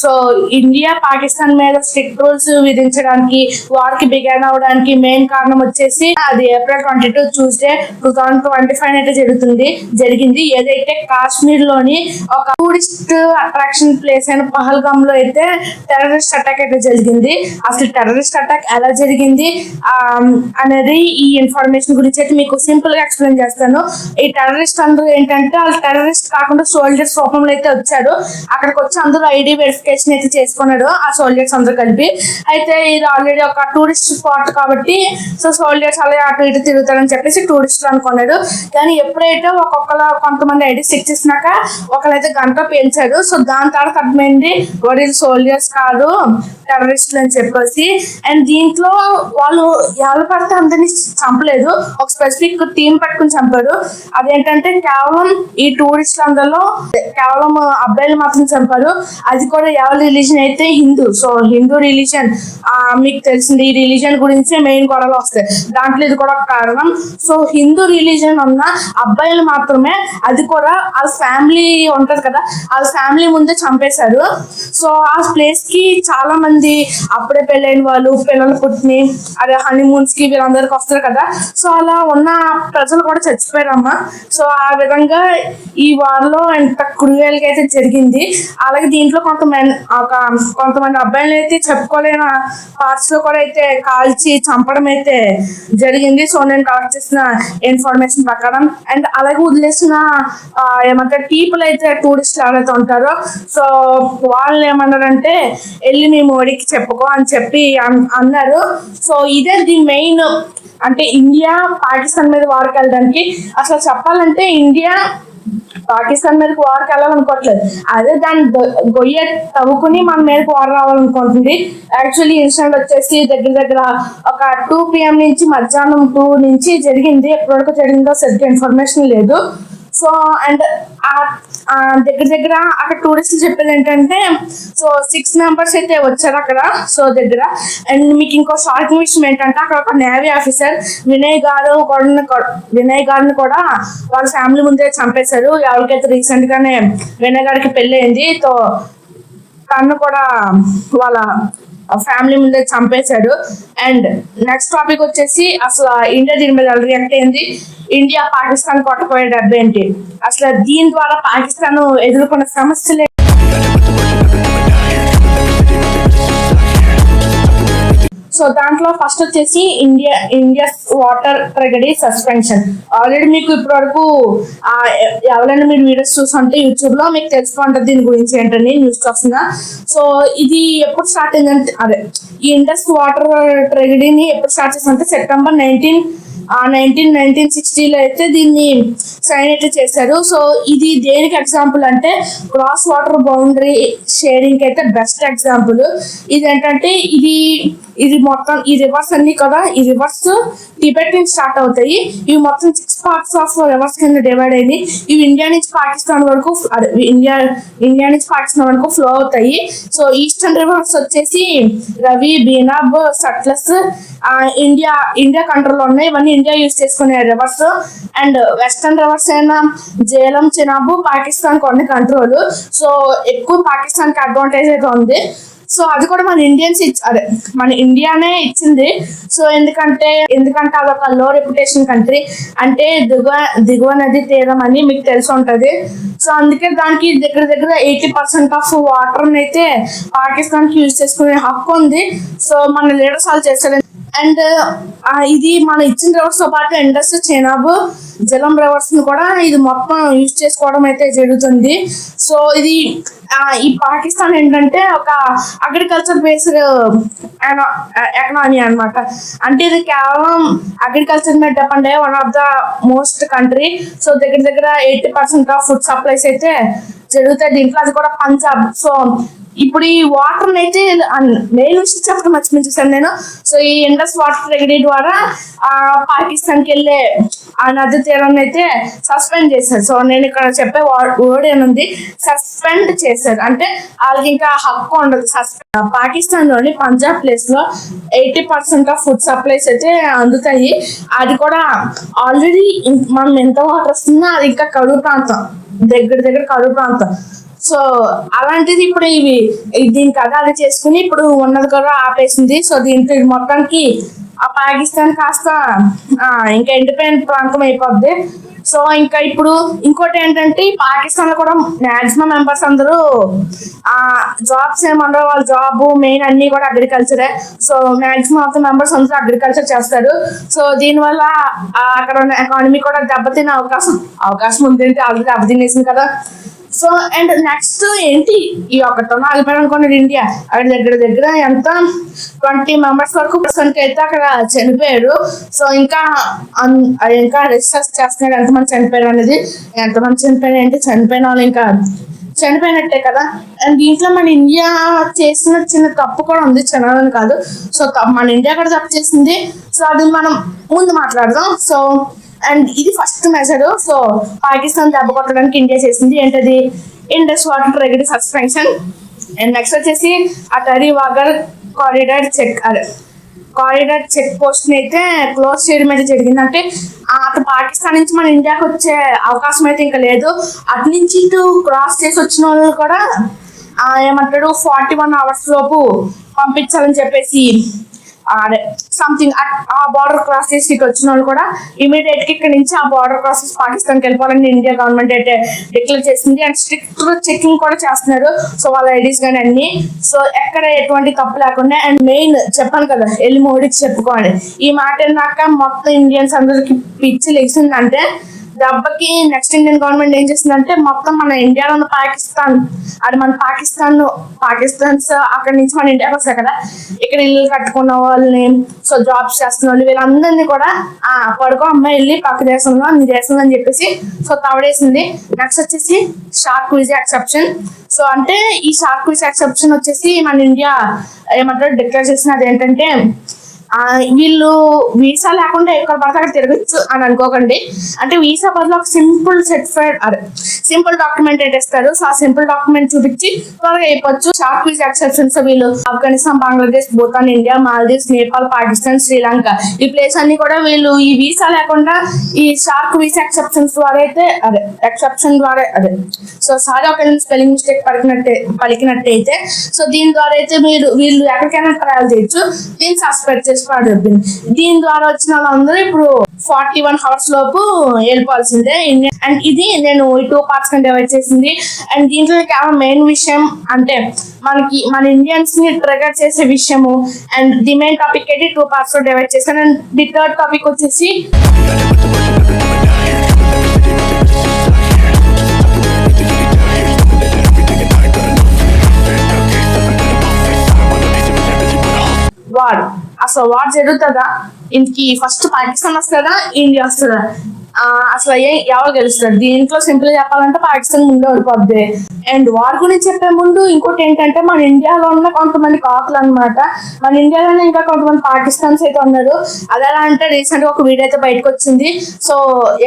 So India Pakistan మీద strict rules విధించడానికి వార్కి బిగాన్ అవడానికి మెయిన్ కారణం వచ్చేసి అది April twenty two Tuesday two thousand twenty five అయితే జరుగుతుంది. జరిగింది. ఏదైతే కాశ్మీర్లోని ఒక టూరిస్ట్ అట్రాక్షన్ ప్లేస్ అయిన పహల్గామ్లో అయితే టెర్రరిస్ట్ అటాక్ అయితే జరిగింది. అసలు టెర్రరిస్ట్ అటాక్ ఎలా జరిగింది? అనేది ఈ ఇన్ఫర్మేషన్ గురించి అయితే మీకు సింపుల్గా ఎక్స్ప్లెయిన్ చేస్తాను. ఈ టెర్రరిస్ట్ అందరూ ఏంటంటే వాళ్ళు టెర్రరిస్ట్ కాకుండా సోల్జర్స్ రూపంలో అయితే వచ్చారు. అక్కడికి వచ్చి అందరూ ఐడి వెరిఫికేషన్ అయితే చేసుకున్నాడు ఆ సోల్జర్స్ అందరూ కలిపి. అయితే ఇది ఆల్రెడీ ఒక టూరిస్ట్ స్పాట్ కాబట్టి సో సోల్జర్స్ అలా అటు ఇటు తిరుగుతారని చెప్పేసి టూరిస్టులు అనుకున్నాడు. కానీ ఎప్పుడైతే ఒక్కొక్కరు కొంతమంది ఐడి స్టిక్ చేసినాక ఒకరైతే గంట పేల్చాడు. సో దాని తర్వాత అర్థమైంది వాడి సోల్జర్స్ కాదు టెర్రరిస్టులు అని చెప్పేసి. అండ్ దీంట్లో వాళ్ళు ఎవరు పడితే అందరినీ చంపలేదు. ఒక స్పెసిఫిక్ టీం పట్టుకుని చంపారు అదేంటంటే కేవలం ఈ టూరిస్టులు అందరిలో కేవలం అబ్బాయిలు మాత్రం చంపారు. అది కూడా ఎవరి రిలీజన్ అయితే హిందూ. సో హిందూ రిలీజన్ మీకు తెలిసింది ఈ రిలీజన్ గురించే మెయిన్ గొడవలు వస్తాయి. దాంట్లో ఇది కూడా కారణం. సో హిందూ రిలీజన్ ఉన్న అబ్బాయిలు మాత్రమే అది కూడా వాళ్ళ ఫ్యామిలీ ఉంటది కదా వాళ్ళ ఫ్యామిలీ ముందే చంపేశారు. సో ఆ ప్లేస్కి చాలా మంది అప్పుడే పెళ్ళైన వాళ్ళు పిల్లలు పుట్టిని అదే హనీమూన్స్కి వీళ్ళందరికి వస్తారు కదా. సో అలా ఉన్న ప్రజలు కూడా చచ్చిపోయారమ్మా. సో ఆ విధంగా ఈ వార్లో ఎంత క్రూయల్గా అయితే జరిగింది. అలాగే దీంట్లో మెన్ ఒక కొంతమంది అబ్బాయిలు అయితే చెప్పుకోలేని పార్ట్స్లో కూడా అయితే కాల్చి చంపడం అయితే జరిగింది. సో నేను కలెక్ట్ చేసిన ఇన్ఫర్మేషన్ ప్రకారం. అండ్ అలాగే వదిలేసిన ఏమంటారు పీపుల్ అయితే టూరిస్టులు ఎవరైతే ఉంటారో సో వాళ్ళు ఏమన్నారంటే వెళ్ళి మీ మోడీకి చెప్పుకో అని చెప్పి అన్- అన్నారు. సో ఇదే ది మెయిన్ అంటే ఇండియా పాకిస్తాన్ మీద వారికి వెళ్ళడానికి. అసలు చెప్పాలంటే ఇండియా పాకిస్తాన్ మీదకి వార్కి వెళ్ళాలనుకోవట్లేదు. అదే దాన్ని గొయ్య తవ్వుకుని మన మీదకి వార్ రావాలనుకుంటుంది యాక్చువల్లీ ఇన్సిడెంట్ వచ్చేసి దగ్గర దగ్గర ఒక టూ పిఎం నుంచి మధ్యాహ్నం టూ నుంచి జరిగింది. ఎప్పటివరకు జరిగిందో సరిగ్గా ఇన్ఫర్మేషన్ లేదు. సో అండ్ దగ్గర దగ్గర అక్కడ టూరిస్టులు చెప్పేది ఏంటంటే సో సిక్స్ మెంబర్స్ అయితే వచ్చారు అక్కడ సో దగ్గర. అండ్ మీకు ఇంకో షాకింగ్ విషయం ఏంటంటే అక్కడ ఒక నేవీ ఆఫీసర్ వినయ్ గారు కూడా వినయ్ గారిని కూడా వాళ్ళ ఫ్యామిలీ ముందే చంపేశారు. ఎవరికైతే రీసెంట్ గానే వినయ్ గారికి పెళ్ళి అయింది తో తను కూడా వాళ్ళ ఫ్యామిలీ ముందే చంపేశాడు. అండ్ నెక్స్ట్ టాపిక్ వచ్చేసి అసలు ఇండియా దీని మీద రియాక్ట్ అయింది. ఇండియా పాకిస్తాన్ కొట్టపోయే డబ్బు ఏంటి అసలు దీని ద్వారా పాకిస్తాన్ ఎదుర్కొన్న సమస్యలు సో దాంట్లో ఫస్ట్ వచ్చేసి ఇండియా ఇండియా వాటర్ ప్రగడి సస్పెన్షన్. ఆల్రెడీ మీకు ఇప్పటి వరకు ఎవరైనా మీరు వీడియోస్ చూసుంటే యూట్యూబ్లో మీకు తెలిసిపోతుంది దీని గురించి ఏంటని న్యూస్ వస్తుందా సో ఇది ఎప్పుడు స్టార్ట్ అయిందంటే అదే ఈ ఇండస్ వాటర్ ట్రెగడీని ఎప్పుడు స్టార్ట్ చేసిందంటే సెప్టెంబర్ నైన్టీన్ నైన్టీన్ నైన్టీన్ సిక్స్టీలో అయితే దీన్ని సైన్ అయితే చేశారు. సో ఇది దేనికి ఎగ్జాంపుల్ అంటే క్రాస్ వాటర్ బౌండరీ షేరింగ్ అయితే బెస్ట్ ఎగ్జాంపుల్ ఇది ఏంటంటే ఇది ఇది మొత్తం ఈ రివర్స్ అన్ని కదా ఈ రివర్స్ టిబెట్ నుంచి స్టార్ట్ అవుతాయి. ఇవి మొత్తం సిక్స్ పార్ట్స్ ఆఫ్ రివర్స్ కింద డివైడ్ అయింది ఇవి ఇండియా నుంచి పాకిస్తాన్ వరకు ఇండియా ఇండియా నుంచి పాకిస్తాన్ వరకు ఫ్లో అవుతాయి. సో ఈస్టర్న్ రివర్స్ వచ్చేసి రవి బీనాబ్ సట్లస్ ఇండియా ఇండియా కంట్రోల్ ఉన్నాయి. ఇవన్నీ ఇండియా యూజ్ చేసుకునే రివర్స్ అండ్ వెస్టర్న్ రివర్స్ అయినా జేలం చినాబు పాకిస్తాన్ కొన్ని కంట్రోల్ సో ఎక్కువ పాకిస్తాన్కి అడ్వాంటేజ్ అయితే ఉంది. సో అది కూడా మన ఇండియన్స్ అదే మన ఇండియానే ఇచ్చింది. సో ఎందుకంటే ఎందుకంటే అదొక లో రెప్యుటేషన్ కంట్రీ అంటే దిగువ దిగువ నది తీరం అని మీకు తెలిసి ఉంటది. సో అందుకే దానికి దగ్గర దగ్గర ఎయిటీ పర్సెంట్ ఆఫ్ వాటర్ అయితే పాకిస్తాన్కి యూజ్ చేసుకునే హక్కు ఉంది. సో మన లీడర్స్ వాళ్ళు చేస్తారు అండ్ ఇది మనం ఇచ్చిన రివర్స్తో పాటు ఇండస్ చైనాబు జలం రివర్స్ని కూడా ఇది మొత్తం యూజ్ చేసుకోవడం అయితే జరుగుతుంది. సో ఇది ఈ పాకిస్తాన్ ఏంటంటే ఒక అగ్రికల్చర్ బేస్డ్ ఎకనామీ అన్నమాట. అంటే ఇది కేవలం అగ్రికల్చర్ మీద డిపెండ్ అయ్యే one of the most country so దగ్గర దగ్గర eighty percent of food supplies అయితే జరుగుతాయి. దీంట్లో అది కూడా పంజాబ్. సో ఇప్పుడు ఈ వాటర్ అయితే మెయిన్ విషయం చెప్పడం మర్చిపోయి చూసాను నేను. సో ఈ ఇండస్ వాటర్ రెగడీ ద్వారా ఆ పాకిస్తాన్కి వెళ్ళే ఆ నది తీరాన్ని అయితే సస్పెండ్ చేశారు. సో నేను ఇక్కడ చెప్పే వర్డ్ ఏముంది? సస్పెండ్ చేశారు. అంటే వాళ్ళకి ఇంకా హక్కు ఉండదు. పాకిస్తాన్లోని పంజాబ్ ప్లేస్లో eighty percent of food supplies అయితే అందుతాయి. అది కూడా ఆల్రెడీ మనం ఎంత వాటర్ వస్తుందో అది ఇంకా కరువు ప్రాంతం. దగ్గర దగ్గర కరువు ప్రాంతం. సో అలాంటిది ఇప్పుడు ఇవి ఇది దీని కథ అది చేసుకుని ఇప్పుడు ఉన్నది కూడా ఆపేసింది. సో దీంతో ఇది మొత్తానికి ఆ పాకిస్తాన్ కాస్త ఇంకా ఎండిపోయిన ప్రాంతం అయిపోద్ది. సో ఇంకా ఇప్పుడు ఇంకోటి ఏంటంటే పాకిస్తాన్లో కూడా మాక్సిమం మెంబర్స్ అందరూ ఆ జాబ్స్ ఏమన్నారు వాళ్ళ జాబ్ మెయిన్ అన్ని కూడా అగ్రికల్చరే so maximum of the members అందరూ అగ్రికల్చర్ చేస్తారు. సో దీనివల్ల వల్ల అక్కడ ఉన్న ఎకానమీ కూడా దెబ్బతినే అవకాశం అవకాశం ఉంది ఆల్రెడీ దెబ్బతినేసింది కదా. సో అండ్ నెక్స్ట్ ఏంటి? ఈ ఒకటితో ఆగిపోయారు అనుకోండి ఇండియా అక్కడ దగ్గర దగ్గర ఎంత? ట్వంటీ మెంబర్స్ వరకు ప్రస్తుతానికి అయితే అక్కడ చనిపోయారు. సో ఇంకా అది ఇంకా రీసెర్చ్ చేస్తున్నారు ఎంతమంది చనిపోయారు అనేది. ఎంతమంది చనిపోయారు ఏంటి? చనిపోయిన వాళ్ళు ఇంకా చనిపోయినట్టే కదా. అండ్ దీంట్లో మన ఇండియా చేసిన చిన్న తప్పు కూడా ఉంది చిన్నదని కాదు. సో మన ఇండియా కూడా తప్పు చేసింది. సో అది మనం ముందు మాట్లాడదాం. సో అండ్ ఇది ఫస్ట్ మెజర్ సో పాకిస్తాన్ దెబ్బ కొట్టడానికి ఇండియా చేసింది. ఏంటది? Indus water regular suspension and next వచ్చేసి అటరీ వాగర్ కారిడార్ చెక్ అదే కారిడార్ చెక్ పోస్ట్ అయితే క్లోజ్ చేయడం అయితే జరిగింది. అంటే అటు పాకిస్తాన్ నుంచి మన ఇండియాకి వచ్చే అవకాశం అయితే ఇంకా లేదు. అటు నుంచి ఇటు క్రాస్ చేసి వచ్చిన వాళ్ళు కూడా ఏమంటాడు ఫార్టీ వన్ అవర్స్ లోపు పంపించాలని చెప్పేసి సంథింగ్ ఆ బార్డర్ క్రాస్ చేసి వచ్చిన వాళ్ళు కూడా ఇమీడియట్గా ఇక్కడ నుంచి ఆ బార్డర్ క్రాస్ చేసి పాకిస్తాన్కి వెళ్ళిపోవాలని ఇండియా గవర్నమెంట్ అయితే డిక్లేర్ చేసింది. అండ్ స్ట్రిక్ట్ చెకింగ్ కూడా చేస్తున్నారు. సో వాళ్ళ ఐడీస్ కానీ అన్ని. సో ఎక్కడ ఎటువంటి తప్పు లేకుండా అండ్ మెయిన్ చెప్పాను కదా వెళ్ళి మోడీకి చెప్పుకోండి ఈ మాట విన్నాక మొత్తం ఇండియన్స్ అందరికి పిచ్చి లేచిందంటే దెబ్బకి నెక్స్ట్ ఇండియన్ గవర్నమెంట్ ఏం చేసిందంటే మొత్తం మన ఇండియాలో ఉన్న పాకిస్తాన్ అది మన పాకిస్తాన్ పాకిస్తాన్స్ అక్కడ నుంచి మన ఇండియాకి వస్తాయి కదా ఇక్కడ ఇల్లు కట్టుకున్న వాళ్ళని సో జాబ్స్ చేస్తున్న వాళ్ళు వీళ్ళందరినీ కూడా ఆ పడుకో అమ్మాయి వెళ్ళి పక్క దేశంలో నీ దేశంలో అని చెప్పేసి సో తవడేసింది నెక్స్ట్ వచ్చేసి షార్క్ విజ్ ఎక్సెప్షన్ సో అంటే ఈ షార్క్ విజ్ ఎక్సెప్షన్ వచ్చేసి మన ఇండియా ఏమంటారు డిక్లేర్ చేసినది ఏంటంటే వీళ్ళు వీసా లేకుండా ఎక్కడ పడితే అక్కడ తిరగచ్చు అని అనుకోకండి. అంటే వీసా బదులు ఒక సింపుల్ సర్టిఫైడ్ అదే సింపుల్ డాక్యుమెంట్ ఇస్తారు. సో ఆ సింపుల్ డాక్యుమెంట్ చూపించి త్వరగా అయిపోవచ్చు. షార్ట్ వీసా ఎక్సెప్షన్స్ వీళ్ళు ఆఫ్ఘనిస్తాన్ బంగ్లాదేశ్ భూటాన్ ఇండియా మాల్దీవ్స్ నేపాల్ పాకిస్తాన్ శ్రీలంక ఈ ప్లేస్ అన్ని కూడా వీళ్ళు ఈ వీసా లేకుండా ఈ షార్క్ వీసా ఎక్సెప్షన్స్ ద్వారా అయితే అదే ఎక్సెప్షన్ ద్వారా అదే. సో సారీ ఒక స్పెల్లింగ్ మిస్టేక్ పలికినట్టే పలికినట్టయితే సో దీని ద్వారా అయితే మీరు వీళ్ళు ఎక్కడికైనా ట్రావెల్ చేయొచ్చు. దీన్ని సస్పెక్ట్ చేసి పడుతుంది దీని ద్వారా వచ్చిన వాళ్ళందరూ ఇప్పుడు ఫార్టీ వన్ అవర్స్ లోపు వెళ్ళిపోవాల్సిందే. అండ్ ఇది నేను ఈ టూ పార్ట్స్ కింద డివైడ్ చేసింది. అండ్ దీంట్లో చాలా మెయిన్ విషయం అంటే మనకి మన ఇండియన్స్ని ట్రిగర్ చేసే విషయము అండ్ ది మెయిన్ టాపిక్ అయితే టూ పార్ట్స్లో డివైడ్ చేశాను. అండ్ ది థర్డ్ టాపిక్ వచ్చేసి వార్. అసలు వార్ జరుగుతుందా ఇంటికి ఫస్ట్ పాకిస్తాన్ వస్తుందా? ఇండియా వస్తుందా అసలు అయ్యే ఎవరు గెలుస్తారు? దీంట్లో సింపుల్ చెప్పాలంటే పాకిస్తాన్ ముందే ఓడిపోద్ది. అండ్ వార్ గురించి చెప్పే ముందు ఇంకోటి ఏంటంటే మన ఇండియాలో ఉన్న కొంతమంది కాకులు అన్నమాట. మన ఇండియాలోనే ఇంకా కొంతమంది పాకిస్తాన్స్ అయితే ఉన్నారు. అది ఎలా అంటే రీసెంట్గా ఒక వీడియో అయితే బయటకు వచ్చింది. సో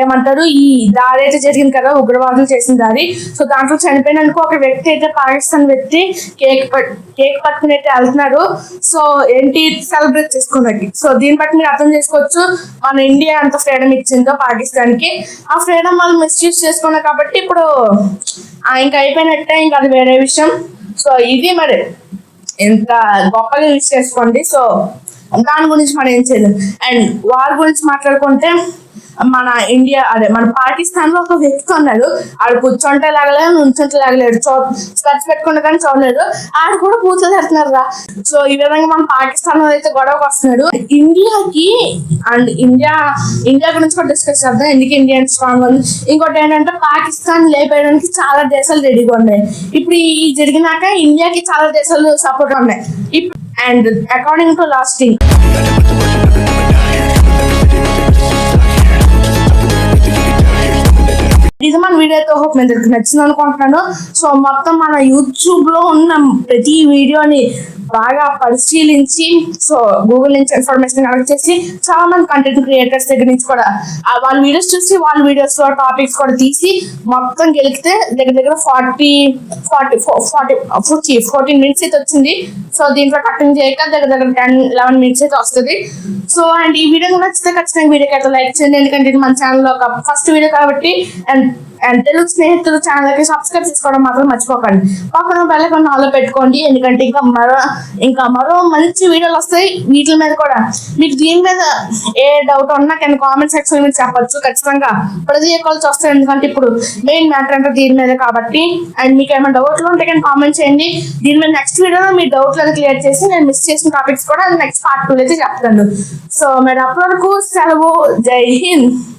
ఏమంటారు? ఈ దారి అయితే జరిగింది కదా ఉగ్రవాదులు చేసిన దారి సో దాంట్లో చనిపోయినందుకు ఒక వ్యక్తి అయితే పాకిస్తాన్ వ్యక్తి కేక్ కేక్ పట్టుకుని అయితే వెళ్తున్నారు. సో ఏంటి సెలబ్రేట్ చేసుకోవడానికి? సో దీన్ని బట్టి మీరు అర్థం చేసుకోవచ్చు. మన ఇండియా ఎంత ఫ్రీడమ్ ఇచ్చిందో పాకిస్తాన్ కి ఆ ఫ్రీడమ్ వాళ్ళు మిస్యూజ్ చేసుకున్నారు కాబట్టి ఇప్పుడు ఆ, ఇంకా అయిపోయినట్టే ఇంకా అది వేరే విషయం. సో ఇది మరి ఎంత గొప్పగా యూజ్ చేసుకోండి. సో దాని గురించి మనం ఏం చేయలేదు అండ్ వార్ గురించి మాట్లాడుకుంటే మన ఇండియా అదే మన పాకిస్తాన్లో ఒక వ్యక్తి ఉన్నాడు. ఆడు కూర్చుంటే లాగలేదు నుంచుంటే లాగలేడు. చూ స్కర్చ్ పెట్టుకుంటే కానీ చూడలేదు. ఆడు కూడా పూజలు పెడుతున్నారు రా. సో ఈ విధంగా మన పాకిస్తాన్లో అయితే గొడవకు వస్తున్నాడు. ఇండియాకి అండ్ ఇండియా ఇండియా గురించి కూడా డిస్కస్ చేద్దాం. ఎందుకు ఇండియా స్ట్రాంగ్ ఉంది? ఇంకోటి ఏంటంటే పాకిస్తాన్ లేపేయడానికి చాలా దేశాలు రెడీగా ఉన్నాయి. ఇప్పుడు ఈ జరిగినాక ఇండియాకి చాలా దేశాలు సపోర్ట్ ఉన్నాయి. అండ్ అకార్డింగ్ టు లాస్టింగ్ ఇది మన వీడియోతో హోప్ మీ అందరికి నచ్చింది అనుకుంటున్నాను. సో మొత్తం మన యూట్యూబ్లో ఉన్న ప్రతి వీడియోని బాగా పరిశీలించి సో గూగుల్ నుంచి ఇన్ఫర్మేషన్ కలెక్ట్ చేసి చాలా మంది కంటెంట్ క్రియేటర్స్ దగ్గర నుంచి కూడా వాళ్ళ వీడియోస్ చూసి వాళ్ళ వీడియోస్లో టాపిక్స్ కూడా తీసి మొత్తం గెలికితే దగ్గర దగ్గర forty forty forty fifty fourteen minutes అయితే వచ్చింది. సో దీంట్లో కటింగ్ చేయక దగ్గర దగ్గర టెన్ లెవెన్ మినిట్స్ అయితే వస్తుంది. సో అండ్ ఈ వీడియో నచ్చితే ఖచ్చితంగా వీడియోకి అయితే లైక్ చేయండి. ఎందుకంటే ఇది మన ఛానల్లో ఒక ఫస్ట్ వీడియో కాబట్టి అండ్ అండ్ తెలుగు స్నేహితులు ఛానల్కి సబ్స్క్రైబ్ చేసుకోవడం మాత్రం మర్చిపోకండి. పక్కన బెల్ ఆలో పెట్టుకోండి. ఎందుకంటే ఇంకా మరో ఇంకా మరో మంచి వీడియోలు వస్తాయి. వీటి మీద కూడా మీకు దీని మీద ఏ డౌట్ ఉన్నా కింద కామెంట్ సెక్షన్ మీద చెప్పచ్చు. ఖచ్చితంగా ప్రతి ఒక్కరు వస్తాయి ఎందుకంటే ఇప్పుడు మెయిన్ మ్యాటర్ అంటే దీని మీద కాబట్టి. అండ్ మీకు ఏమైనా డౌట్లు ఉంటే కానీ కామెంట్ చేయండి. దీని మీద నెక్స్ట్ వీడియోలో మీ డౌట్లు అది క్లియర్ చేసి నేను మిస్ చేసిన టాపిక్స్ కూడా నెక్స్ట్ పార్ట్ టూ అయితే చెప్తాను. సో మీరు అప్పటి వరకు సెలవు. జై హింద్.